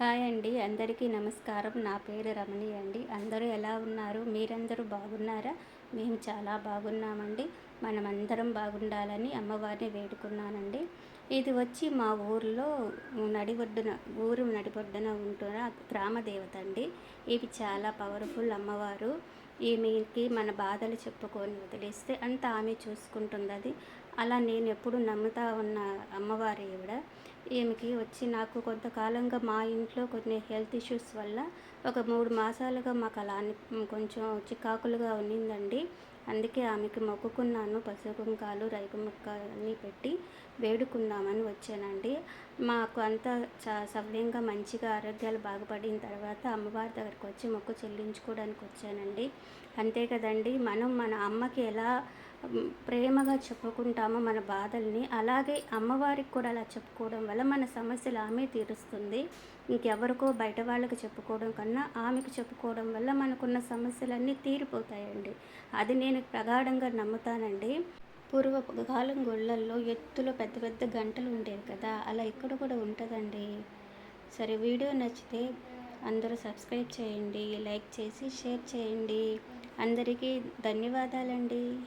Hi అండి అందరికీ నమస్కారం. నా పేరు రమణి అండి. అందరూ ఎలా ఉన్నారు? మీరందరూ బాగున్నారా? మేము చాలా బాగున్నామండి. మనమందరం బాగుండాలని అమ్మవారిని వేడుకున్నానండి. ఇది వచ్చి మా ఊర్లో నడిబొడ్డున ఊరు నడిబొడ్డున ఉంటున్న గ్రామదేవత అండి. ఇవి చాలా పవర్ఫుల్ అమ్మవారు. ఈమెకి మన బాధలు చెప్పుకొని వదిలేస్తే అంత ఆమె చూసుకుంటుంది అది అలా నేను ఎప్పుడు నమ్ముతా ఉన్న అమ్మవారి ఈవిడ. ఈమెకి వచ్చి నాకు కొంతకాలంగా మా ఇంట్లో కొన్ని హెల్త్ ఇష్యూస్ వల్ల ఒక మూడు మాసాలుగా మాకు అలా అని కొంచెం చికాకులుగా ఉన్నిందండి. అందుకే ఆమెకి మొక్కుకున్నాను. పసుపు కుంకాలు రైపు ముక్క అన్నీ పెట్టి వేడుకుందామని వచ్చానండి. మాకు అంతా సవ్యంగా మంచిగా ఆరోగ్యాలు బాగుపడిన తర్వాత అమ్మవారి దగ్గరికి వచ్చి మొక్కు చెల్లించుకోవడానికి వచ్చానండి. అంతే కదండి మనం మన అమ్మకి ఎలా ప్రేమగా చెప్పుకుంటామో మన బాధల్ని. అలాగే అమ్మవారికి కూడా అలా చెప్పుకోవడం వల్ల మన సమస్యలు ఆమె తీరుస్తుంది. ఇంకెవరికో బయట వాళ్ళకి చెప్పుకోవడం కన్నా ఆమెకు చెప్పుకోవడం వల్ల మనకున్న సమస్యలన్నీ తీరిపోతాయండి. అది నేను ప్రగాఢంగా నమ్ముతానండి. పూర్వపు కాలం గుళ్ళల్లో ఎత్తులో పెద్ద పెద్ద గంటలు ఉండేవి కదా అలా ఇక్కడ కూడా ఉంటుందండి. సరే వీడియో నచ్చితే అందరూ సబ్స్క్రైబ్ చేయండి లైక్ చేసి షేర్ చేయండి. అందరికీ ధన్యవాదాలండి.